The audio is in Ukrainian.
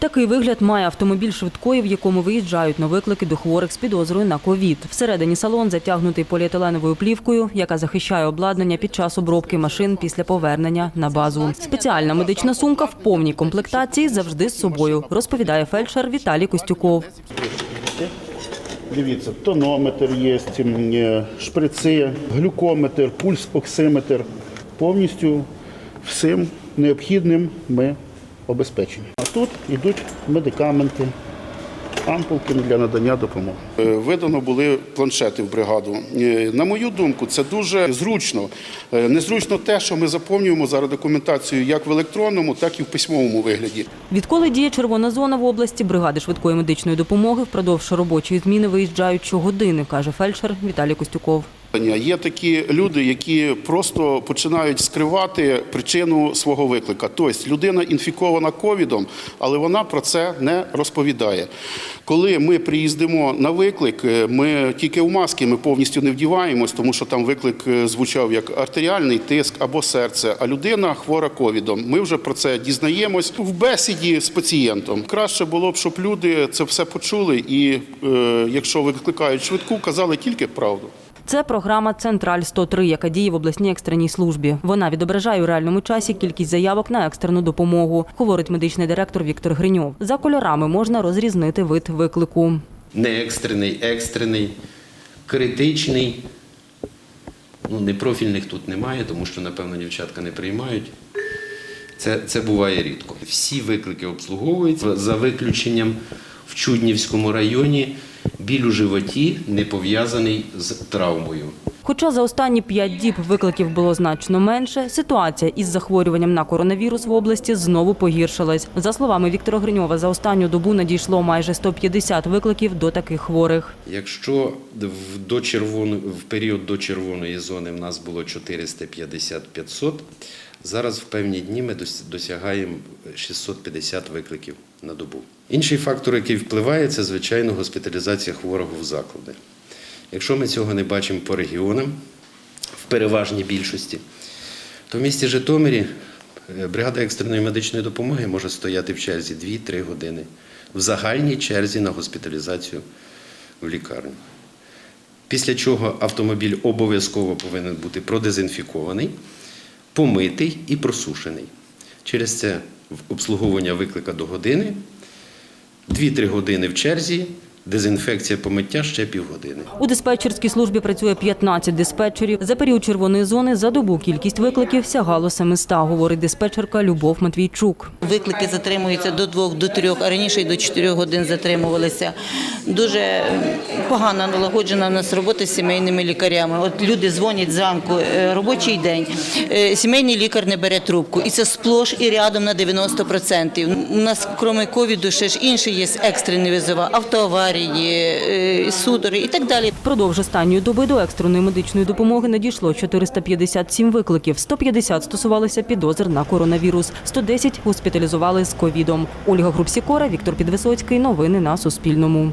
Такий вигляд має автомобіль швидкої, в якому виїжджають на виклики до хворих з підозрою на ковід. Всередині салон затягнутий поліетиленовою плівкою, яка захищає обладнання під час обробки машин після повернення на базу. Спеціальна медична сумка в повній комплектації завжди з собою, розповідає фельдшер Віталій Костюков. Дивіться, тонометр є, е, шприци, глюкометр, пульс, оксиметр. Повністю всім необхідним ми обезпечені. А тут йдуть медикаменти, ампулки для надання допомоги. Е, Видано були планшети в бригаду. Е, На мою думку, це дуже зручно. Е, Незручно те, що ми заповнюємо зараз документацію як в електронному, так і в письмовому вигляді. Відколи діє червона зона в області, бригади швидкої медичної допомоги впродовж робочої зміни виїжджають щогодини, каже фельдшер Віталій Костюков. Є такі люди, які просто починають скривати причину свого виклика. Тобто людина інфікована ковідом, але вона про це не розповідає. Коли ми приїздимо на виклик, е, ми тільки в маски ми повністю не вдіваємось, тому що там виклик е, звучав як артеріальний тиск або серце, а людина хвора ковідом. Ми вже про це дізнаємось в бесіді з пацієнтом. Краще було б, щоб люди це все почули, і е, якщо викликають швидку, казали тільки правду. Це програма Централь 103, яка діє в обласній екстреній службі. Вона відображає у реальному часі кількість заявок на екстрену допомогу, говорить медичний директор Віктор Гриньов. За кольорами можна розрізнити вид виклику. не екстрений, екстрений, критичний. Ну, непрофільних тут немає, тому що, напевно, дівчатка не приймають. Це, це буває рідко. Всі виклики обслуговуються за виключенням в Чуднівському районі біль у животі не пов'язаний з травмою. Хоча за останні п'ять діб викликів було значно менше, ситуація із захворюванням на коронавірус в області знову погіршилась. За словами Віктора Гриньова, за останню добу надійшло майже 150 викликів до таких хворих. Якщо в, до червоно, в період до червоної зони в нас було 450-500, зараз в певні дні ми дос- досягаємо 650 викликів на добу. Інший фактор, який впливає, це звичайно госпіталізація хворого в заклади. Якщо ми цього не бачимо по регіонам, в переважній більшості, то в місті Житомирі е, бригада екстреної медичної допомоги може стояти в черзі 2-3 години в загальній черзі на госпіталізацію в лікарню. Після чого автомобіль обов'язково повинен бути продезінфікований, помитий і просушений. Через це обслуговування виклика до години, 2-3 години в черзі, дезінфекція помиття ще півгодини. У диспетчерській службі працює 15 диспетчерів. За період червоної зони за добу кількість викликів сягало 700, говорить диспетчерка Любов Матвійчук. Виклики затримуються до двох, до трьох, а раніше й до чотирьох годин затримувалися. Дуже погано налагоджена в нас робота з сімейними лікарями. От люди дзвонять зранку, е, робочий день. е, Сімейний лікар не бере трубку. І це сплош і рядом на 90%. У нас, крім ковіду, ще ж інші є екстрені визова, автоаварії, е, судори і так далі. Продовж останньої доби до екстреної медичної допомоги надійшло 457 викликів. 150 стосувалися підозр на коронавірус, 110 госпіталізували з ковідом. Ольга Групсікора, Віктор Підвисоцький. Новини на Суспільному.